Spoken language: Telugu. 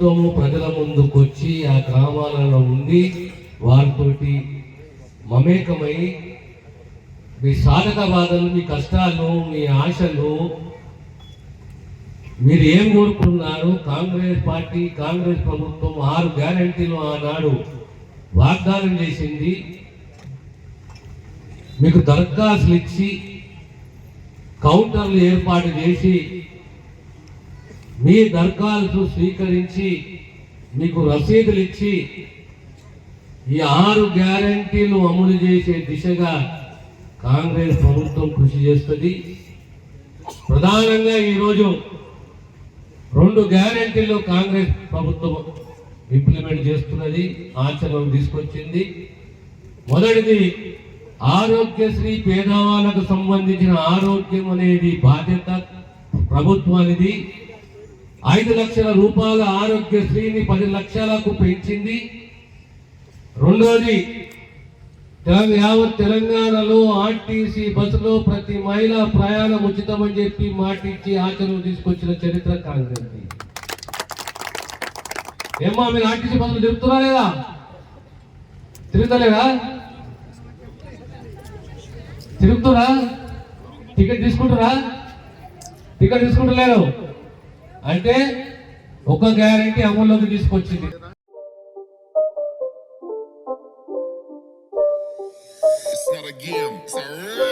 ప్రభుత్వము ప్రజల ముందుకు వచ్చి ఆ గ్రామాలలో ఉండి వారితోటి మమేకమై మీ సాధక బాధలు మీ కష్టాలు మీ ఆశలు మీరు ఏం కోరుకున్నారు కాంగ్రెస్ పార్టీ కాంగ్రెస్ ప్రభుత్వం ఆరు గ్యారంటీలు ఆనాడు వాగ్దానం చేసింది. మీకు దరఖాస్తులు ఇచ్చి కౌంటర్లు ఏర్పాటు చేసి మీ దరఖాస్తు స్వీకరించి మీకు రసీదులు ఇచ్చి ఈ ఆరు గ్యారంటీలు అమలు చేసే దిశగా కాంగ్రెస్ ప్రభుత్వం కృషి చేస్తుంది. ప్రధానంగా ఈరోజు రెండు గ్యారంటీలు కాంగ్రెస్ ప్రభుత్వం ఇంప్లిమెంట్ చేస్తున్నది ఆచరణ తీసుకొచ్చింది. మొదటిది ఆరోగ్యశ్రీ పేదవాళ్ళకు సంబంధించిన ఆరోగ్యం అనేది బాధ్యత ప్రభుత్వానిది. ఐదు లక్షల రూపాయల ఆరోగ్యశ్రీని పది లక్షలకు పెంచింది. రెండోది యావత్ తెలంగాణలో ఆర్టీసీ బస్సులో ప్రతి మహిళ ప్రయాణం ఉచితమని చెప్పి మాటిచ్చి ఆచరణ తీసుకొచ్చిన చరిత్ర కాంగ్రెస్ ఏమ్మా మీరు ఆర్టీసీ బస్సులు తిరుగుతున్నా లేదా? తిరుగుతలేదా? తిరుగుతురా టికెట్ తీసుకుంటారా టికెట్ తీసుకుంటలేరు. అంటే ఒక గ్యారంటీ అమల్లోకి తీసుకొచ్చింది. It's not a game, it's a